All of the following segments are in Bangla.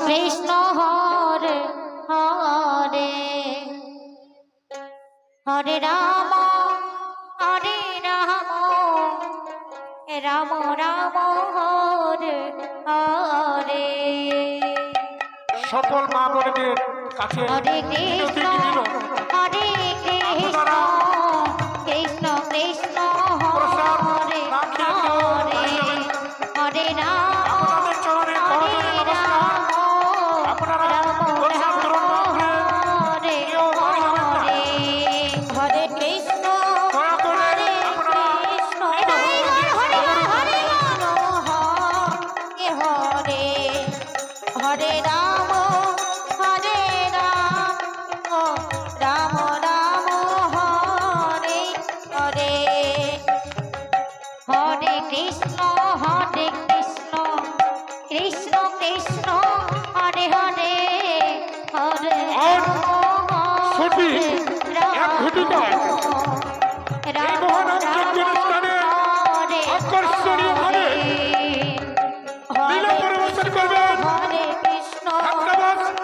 কৃষ্ণ হরে হরে। হরে রাম হরে রাম। রাম রাম হরে হরে। সকল মা বোনদের কাছে হরে কৃষ্ণ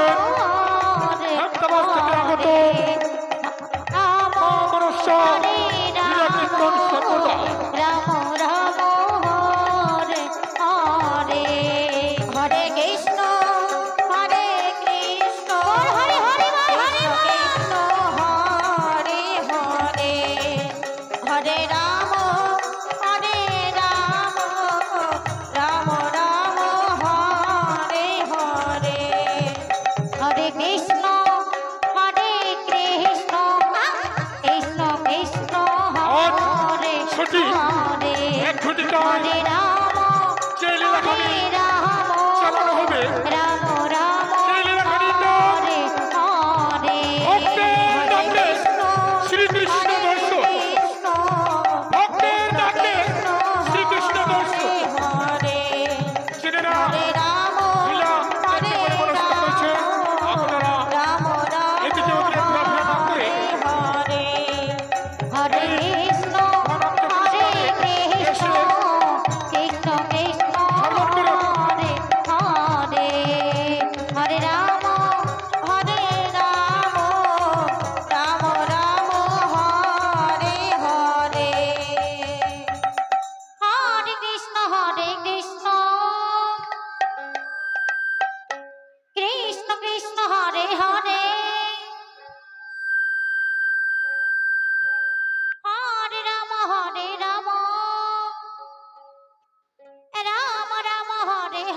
Oh.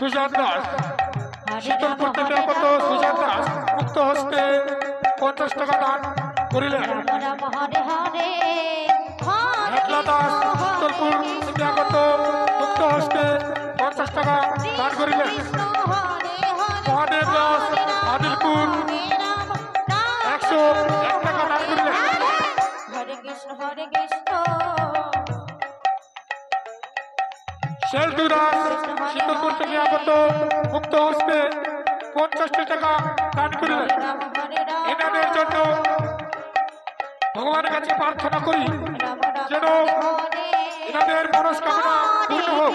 সুজাত দাস। শীতলপুর থেকে কত সুজাত দাস। মুক্ত হস্তে পঞ্চাশ টাকা দান করিলেন। মেঘলা দাস শীতলপুর থেকে কত মুক্ত হস্তে পঞ্চাশ টাকা দান করিলেন। মহাদেব দাস আদিলপুর একশো শেলদু দাস শীতলপুর থেকে আগত মুক্ত হস্তে পঞ্চাশটি টাকা দান করলেন। এনাদের জন্য ভগবানের কাছে প্রার্থনা করি, যেন এনাদের মনস্কামনা পূর্ণ হোক।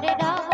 হরে রাম